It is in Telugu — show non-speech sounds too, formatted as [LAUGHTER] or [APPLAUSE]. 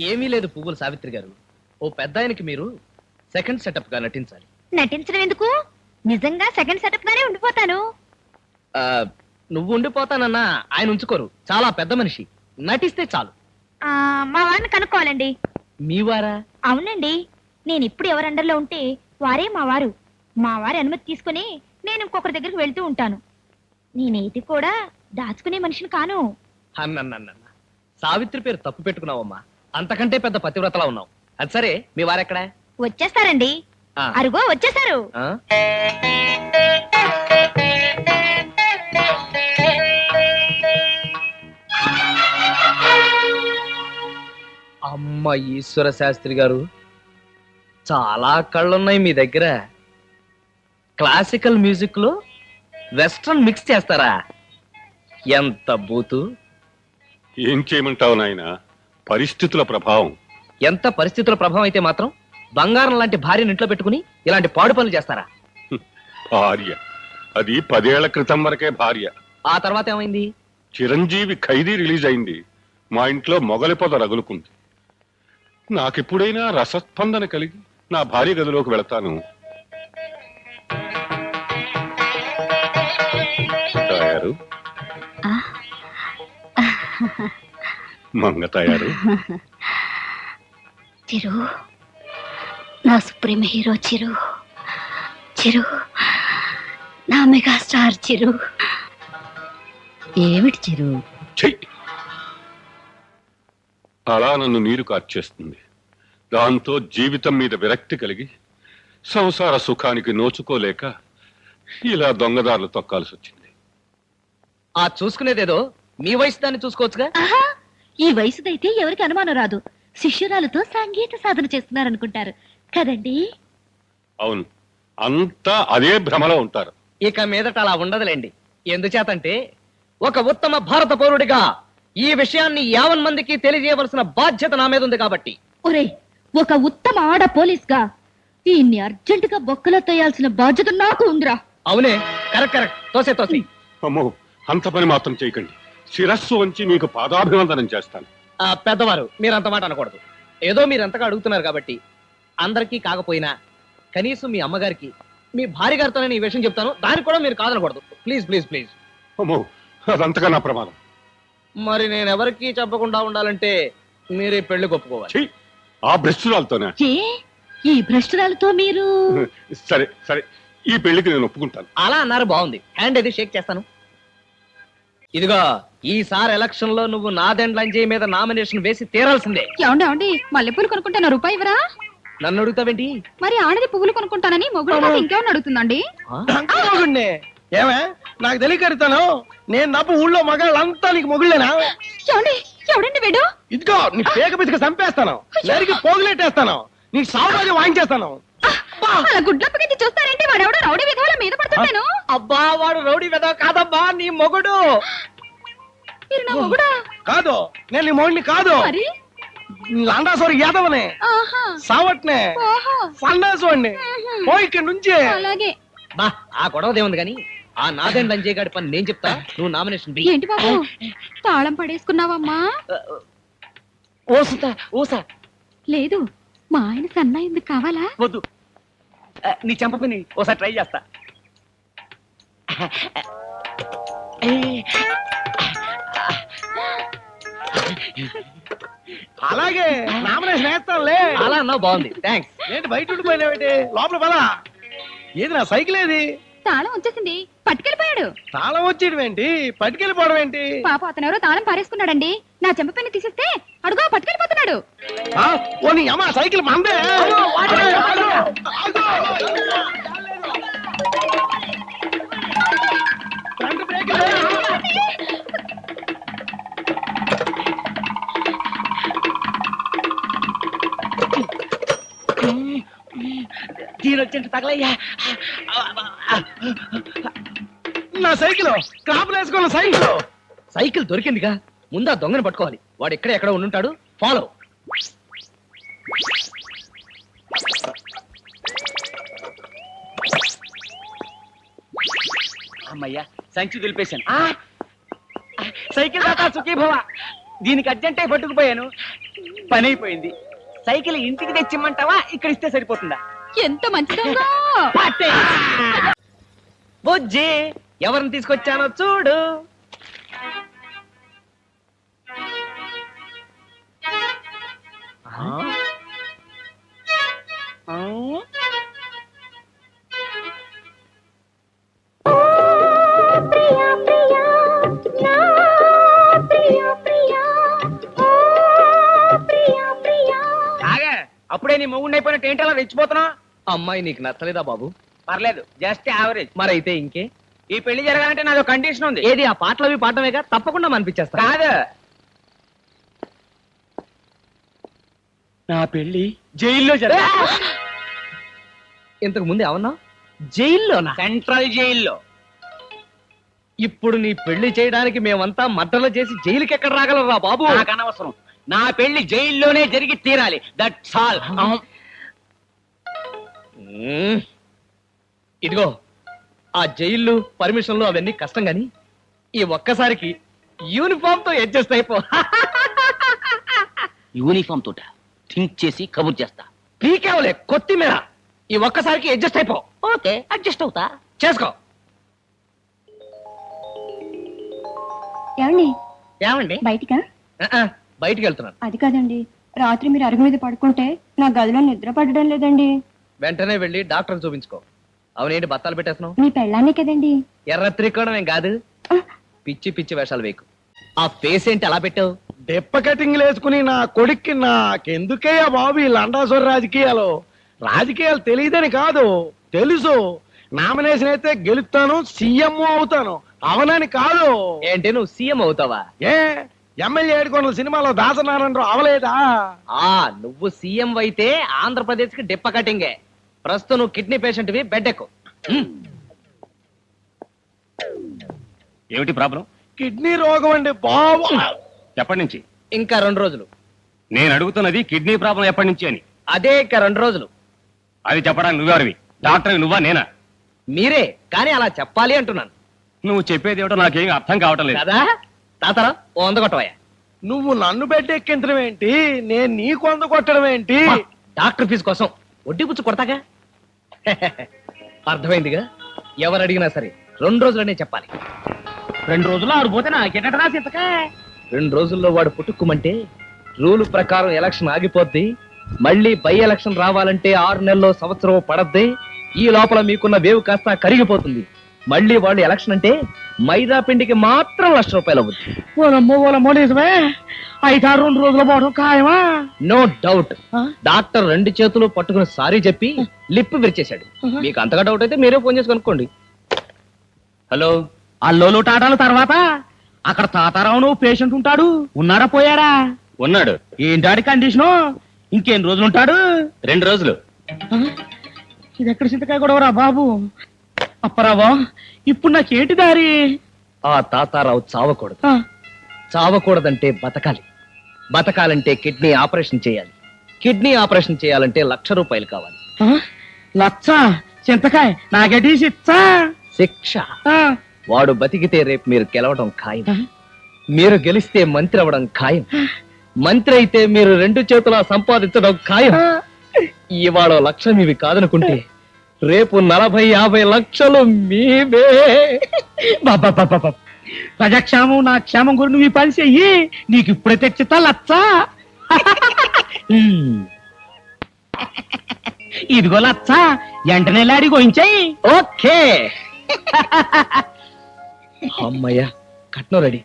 ఏమీ లేదు పువ్వుల సావిత్రి గారు. ఓ పెద్ద ఆయనకి మీరు సెకండ్ సెటప్గా నటించాలి. నటించడం ఎందుకు? నిజంగా సెకండ్ సెటప్ గానే ఉండిపోతాను. ఆ, నువ్వు ఉండిపోతానన్నా ఆయన ఉంచుకోరు. చాలా పెద్ద మనిషి. నటిస్తే చాలు. ఆ, మా వారిని కనుక్కోవాలండి. మీ వారా? అవునండి. నేను ఇప్పుడు ఎవరి అండర్లో ఉంటే వారే మా వారు. మా వారి అనుమతి తీసుకుని నేను ఇంకొకరి దగ్గరికి వెళ్తూ ఉంటాను. నేనేది కూడా దాచుకునే మనిషిని కాను. అన్నన్నన్న. సావిత్రి పేరు తప్పు పెట్టుకున్నావమ్మా. అంతకంటే పెద్ద పతివ్రతలా ఉన్నావు. అది సరే మీ వారెక్కడా? వచ్చేస్తారండి. ఆ, అరుగో వచ్చేసారు ఆ? అమ్మ ఈశ్వర శాస్త్రి గారు చాలా కళ్ళున్నాయి మీ దగ్గర. క్లాసికల్ మ్యూజిక్లో వెస్ట్రన్ మిక్స్ చేస్తారా? ఎంత బూతు. ఏం చేయమంటావు నాయన? పరిస్థితుల ప్రభావం. ఎంత పరిస్థితుల ప్రభావం అయితే మాత్రం బంగారం లాంటి భార్యను ఇంట్లో పెట్టుకుని ఇలాంటి పాడు పనులు చేస్తారా? భార్య. అది పదేళ్ళ క్రితం వరకే భార్య. ఆ తర్వాత ఏమైంది? చిరంజీవి ఖైదీ రిలీజ్ అయింది. మా ఇంట్లో మొగలి పొద రగులుకుంది. నాకెప్పుడైనా రసస్పందన కలిగి నా భార్య గదిలోకి వెళతాను. తయారు మంగ తయారు. [LAUGHS] చిరు నా సుప్రీం హీరో చిరు. చిరు నా మెగాస్టార్ చిరు. ఏమిటి చిరు? అలా నన్ను నీరు కార్చేస్తుంది. దాంతో జీవితం మీద విరక్తి కలిగి సంసార సుఖానికి నోచుకోలేక ఇలా దొంగదారులు తొక్కాల్సి వచ్చింది ఆ చూసుకునేదేదో మీ వయసు దాన్ని చూసుకోవచ్చుగా? ఈ వయసుదైతే ఎవరికి అనుమానం రాదు. శిష్యురాలతో సంగీత సాధన చేస్తున్నారనుకుంటారు. కదండి? అవును. అంతా అదే భ్రమలో ఉంటారు. ఇక మీదట అలా ఉండదులేండి. ఎందుచేతంటే ఒక ఉత్తమ భారత పౌరుడిగా ఈ విషయాన్ని యావన్ మందికి తెలియజేయవలసిన బాధ్యత నా మీద ఉంది కాబట్టి. ఒరేయ్ ఒక ఉత్తమ ఆడ పోలీస్గా ఈయన్ని అర్జెంట్గా బొక్కలో తోయాల్సిన బాధ్యత నాకు ఉందిరా. అవునే కరెక్ట్ కరెక్ట్. తోసే తోసి. అమ్మో అంత పని మాత్రం చేయకండి. శిరస్సు వంచి మీకు పాదాభివందనం చేస్తాను. ఆ, పెద్దవారు మీరు అంత మాట అనకూడదు. ఏదో మీరు ఎంతగా అడుగుతున్నారు కాబట్టి అందరికీ కాకపోయినా కనీసం మీ అమ్మగారికి మీ భార్య గారితో నేను ఈ విషయం చెప్తాను. దానికి కూడా మీరు కాదనకూడదు. Please please please. అమ్మో అదంతగా నా ప్రమాదం. మరి నేను ఎవరికి చెప్పకుండా ఉండాలంటే మీరే పెళ్ళి ఒప్పుకోవాలి చెయ్యి ఆ భ్రష్టురాలతోనే. ఈ భ్రష్టురాలతో మీరు? సరే సరే ఈ పెళ్ళికి నేను ఒప్పుకుంటాను. అలా అన్నారు బాగుంది. హ్యాండ్ అది షేక్ చేస్తాను. ఇదిగో ఈసారి ఎలక్షన్లో నువ్వు నాదెండ్ లంజయ్ మీద నామినేషన్ వేసి తీరాల్సిందే. ఏమండి ఏమండి మల్లెపూలు కొనుక్కుంటాను రూపాయి ఇవ్వరా? నన్ను అడుగుతావేంటి? మరి ఆడది పువ్వులు కొనుక్కుంటానని మొగుడు కాదు ఇంకేమన్నా అడుగుతుందండి? మొగుడిని? ఏమే? నాకు తెలియకరుతాను నేను తప్ప ఊళ్ళో మగాళ్ళంతా నీకు మొగుళ్ళేనా? ఏమండి ఎవడండి వీడు ఇదిగో నీ పేక పిసిక చంపేస్తాను. నరికి పోగులెట్టేస్తాను. నీ సామ్రాజ్యం వాయించేస్తాను. అలా గుడ్లప్పగించి చూస్తారేంటి వాడెవడో రౌడీ విధవల మీద పడుతున్నాను అబ్బా వాడు రౌడీ వెద కాదబ్బా నీ మొగుడు. మీరు నా మొగుడా? కాదు నేను నీ మొగుడిని కాదు. మరి? లాండాసోరి యాదవనే ఆహా. సావట్నే ఫండాసోడిని. ఇక్కడి నుంచి. అలాగే. బా ఆ గొడవదే ఉంది కానీ ఆ నాదెండ్ లంజయ్ గారి పని నేను చెప్తా నువ్వు నామినేషన్ బి. ఏంటి బాబు? తాళం పడేసుకున్నావమ్మా? ఓసుతా ఓసా లేదు మా ఆయన సన్నా ఎందుకు కావాలా? వద్దు. నీ చంపని ఓసారి ట్రై చేస్తా. అలాగే నామినేషన్ వేస్తానులే. అలా అన్నావు బాగుంది. థ్యాంక్స్ ఏంటి బయట ఉండిపోయినావేంటి లోపల పదా. ఏది నా సైకిల్ ఏది? తాళం వచ్చేసింది. పట్టుకెళ్ళిపోయాడు. తాళం వచ్చేయడం ఏంటి? పట్టుకెళ్ళిపోవడం ఏంటి? పాప అతను ఎవరో తాళం పారేసుకున్నాడండి. నా చెంప పెన్ను తీసేస్తే అడుగు పట్టుకెళ్ళిపోతున్నాడు. ఆ? ఓ నీ అమ్మ సైకిల్ మందే. తీరొచ్చింది తగలయ్యా నా సైకిల్ క్రాప్ వేసుకున్న సైకిల్. సైకిల్ దొరికిందిగా. ముందు ఆ దొంగను పట్టుకోవాలి. వాడు ఎక్కడ ఎక్కడ ఉండుంటాడు ఫాలో. అమ్మయ్యా సంచి దులిపేశాను. ఆ! సైకిల్ దాకా సుఖీ భవ దీనికి అర్జెంటే పట్టుకుపోయాను. పని అయిపోయింది. సైకిల్ ఇంటికి తెచ్చిమ్మంటావా? ఇక్కడ ఇస్తే సరిపోతుందా? ఎంత మంచిదో బుజ్జి ఎవరిని తీసుకొచ్చానో చూడు. అప్పుడే నీ మొగుండైపోయినట్టు ఏంటి అలా రెచ్చిపోతున్నా అమ్మాయి నీకు నచ్చలేదా బాబు? పర్లేదు జస్ట్ యావరేజ్ మరైతే ఇంకే? ఈ పెళ్ళి జరగాలంటే నాదో కండిషన్ ఉంది. ఏది ఆ పాటలు అవి పాడటమేగా? తప్పకుండా మనిపించేస్తా. కాదు. నా పెళ్ళి జైల్లో జరగ ఇంతకు ముందు ఏమన్నా జైల్లోనా? సెంట్రల్ జైల్లో ఇప్పుడు నీ పెళ్ళి చేయడానికి మేమంతా మద్దలు చేసి జైలుకి ఎక్కడ రాగలరా బాబు? నాకు అనవసరం. నా పెళ్ళి జైల్లోనే జరిగి తీరాలి. That's all. ఇదిగో ఆ జైళ్ళు పర్మిషన్లు అవన్నీ కష్టం గాని ఈ ఒక్కసారికి యూనిఫామ్తో అడ్జస్ట్ అయిపో. [LAUGHS] యూనిఫామ్ తోట. థింక్ చేసి కబుర్ చేస్తా. పీకేవలే కొత్తిమీర. ఈ ఒక్కసారికి అడ్జస్ట్ అయిపో. ఓకే అడ్జస్ట్ అవుతా. చేసుకో. ఏమండి? ఏమండి? బయటికా? ఆ, ఆ, బయటికి వెళ్తున్నాను అది కాదండి రాత్రి మీరు అరుగు మీద పడుకుంటే నా గదిలో నిద్ర పడడం లేదండి. వెంటనే వెళ్ళి డాక్టర్ చూపించుకో. అవునేంటి బత్తాలు పెట్టేస్తున్నావు? మీ పెళ్ళాన్నే కదండి. ఎర్ర త్రికోణం ఏం కాదు. పిచ్చి పిచ్చి వేషాలు వేకు ఆ ఫేస్ ఏంటి అలా పెట్టావు? దెప్ప కటింగ్లు వేసుకుని నా కొడుక్కి నాకెందుకయ్యా బాబు ఈ లండాసోర రాజకీయాలు? రాజకీయాలు తెలియదని కాదు తెలుసు. నామినేషన్ అయితే గెలుస్తాను సీఎం అవుతాను. అవనని కాదు. ఏంటి నువ్వు సీఎం అవుతావా? ఏ? ఎమ్మెల్యే ఏడుకొండల సినిమాలో దాసనారాయణరావు అవలేదా? ఆ నువ్వు సీఎం అయితే ఆంధ్రప్రదేశ్కి డిప్ప కటింగే. ప్రస్తుతం నువ్వు కిడ్నీ పేషెంట్ వి బెడ్ ఎక్కు. ఏమిటి ప్రాబ్లం? కిడ్నీ రోగం అండి బాబు. ఎప్పటి నుంచి? ఇంకా రెండు రోజులు. నేను అడుగుతున్నది కిడ్నీ ప్రాబ్లం ఎప్పటి నుంచి అని. అదే ఇంకా రెండు రోజులు. అది చెప్పడానికి నువ్వెవరివి? డాక్టర్ నువ్వా నేనా? మీరే కానీ అలా చెప్పాలి అంటున్నాను. నువ్వు చెప్పేది ఏమిటో నాకేం అర్థం కావటం లేదు. కదా? తాతరా ఓ వంద కొట్టవయ్యా. నువ్వు నన్ను పెట్టెక్కించడం ఏంటి? నేను నీ కొంద కొట్టడం ఏంటి? డాక్టర్ ఫీజు కోసం వడ్డీ పుచ్చు కొడతాగా? [LAUGHS] అర్థమైందిగా? ఎవరు అడిగినా సరే రెండు రోజులనే చెప్పాలి. రెండు రోజులు ఆడిపోతే నాకేటట రాసి రెండు రోజుల్లో వాడు పుట్టుకుమంటే రూల్ ప్రకారం ఎలక్షన్ ఆగిపోద్ది. మళ్ళీ బై ఎలక్షన్ రావాలంటే ఆరు నెలల్లో సంవత్సరం పడద్ది. ఈ లోపల మీకున్న వేవ్ కాస్త కరిగిపోతుంది. మళ్ళీ వాళ్ళు ఎలక్షన్ అంటే మైదా పిండికి మాత్రం లక్ష రూపాయలు అవుద్ది ఓలమ్మో ఓలమ్మో నిజమే అయితే ఆ రెండు రోజులు పోవడం ఖాయమా? No doubt. డాక్టర్ రెండు చేతులు పట్టుకుని సారీ చెప్పి లిప్ విరిచేశాడు. మీకు అంతగా డౌట్ అయితే మీరే ఫోన్ చేసి కనుక్కోండి. హలో? అల్లోలు టాటాల తర్వాత? అక్కడ తాతారావును పేషెంట్ ఉంటాడు. ఉన్నారా పోయారా ఉన్నాడు. ఏంటాడి కండిషను ఇంకెన్ని రోజులు ఉంటాడు? రెండు రోజులు. ఇది ఎక్కడ చింతకాయ గొడవరా బాబు? అప్పరావా ఇప్పుడు నాకేంటి దారి? ఆ తాతారావు చావకూడదు. ఆ, చావకూడదంటే బతకాలి. బతకాలంటే కిడ్నీ ఆపరేషన్ చేయాలి. కిడ్నీ ఆపరేషన్ చేయాలంటే లక్ష రూపాయలు కావాలి. ఆ, లచ్చ చింతకాయ నాకేటి శిక్ష. ఆ, వాడు బతికితే రేపు మీరు గెలవడం ఖాయం. మీరు గెలిస్తే మంత్రి అవ్వడం ఖాయం. మంత్రి అయితే మీరు రెండు చేతుల సంపాదించడం ఖాయం. ఇవాళ లక్ష మీవి కాదనుకుంటే రేపు నలభై యాభై లక్షలు మీవే. ప్రజాక్షేమం నా క్షేమం గురించి నువ్వు ఈ పని చెయ్యి. నీకు ఇప్పుడే తెచ్చితా లచ్చా. ఇదిగో లచ్చా వెంటనే లాడి గోయించాయి ఓకే. అమ్మయ్యా కట్నం రెడీ.